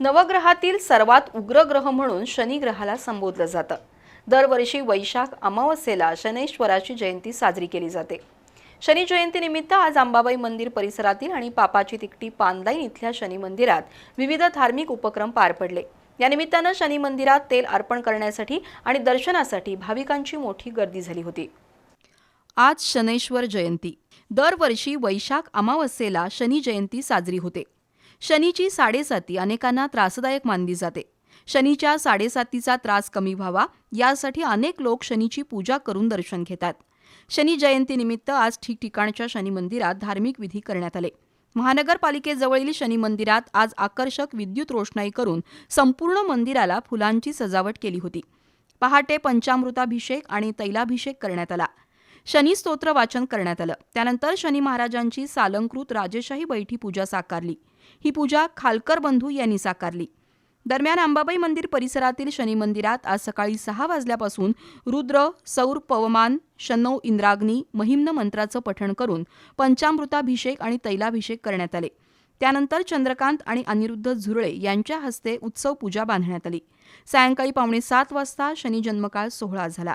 नवग्रहातील सर्वात उग्र ग्रह म्हणून शनिग्रहाला संबोधलं जातं. दरवर्षी वैशाख अमावस्येला शनैश्वराची जयंती साजरी केली जाते. शनी जयंतीनिमित्त आज अंबाबाई मंदिर परिसरातील आणि पापाची तिकटी पानलाईन इथल्या शनी मंदिरात विविध धार्मिक उपक्रम पार पडले. या निमित्तानं शनी मंदिरात तेल अर्पण करण्यासाठी आणि दर्शनासाठी भाविकांची मोठी गर्दी झाली होती. आज शनैश्वर जयंती. दरवर्षी वैशाख अमावस्येला शनी जयंती साजरी होते. शनीची साडेसाती अनेकांना त्रासदायक मानली जाते. शनीच्या साडेसातीचा त्रास कमी व्हावा यासाठी अनेक लोक शनीची पूजा करून दर्शन घेतात. शनी जयंतीनिमित्त आज ठिकठिकाणच्या शनी मंदिरात धार्मिक विधी करण्यात आले. महानगरपालिकेजवळील शनी मंदिरात आज आकर्षक विद्युत रोषणाई करून संपूर्ण मंदिराला फुलांची सजावट केली होती. पहाटे पंचामृताभिषेक आणि तैलाभिषेक करण्यात आला. शनी स्तोत्र वाचन करण्यात आलं. त्यानंतर शनी महाराजांची सालंकृत राजेशाही बैठी पूजा साकारली. ही पूजा खालकर बंधू यांनी साकारली. दरम्यान अंबाबाई मंदिर परिसरातील शनी मंदिरात आज सकाळी सहा वाजल्यापासून रुद्र सौर पवमान शनौ इंद्राग्नी महिम्न मंत्राचं पठण करून पंचामृताभिषेक आणि तैलाभिषेक करण्यात आले. त्यानंतर चंद्रकांत आणि अनिरुद्ध झुरळे यांच्या हस्ते उत्सव पूजा बांधण्यात आली. सायंकाळी पावणे सात वाजता शनी जन्मकाळ सोहळा झाला.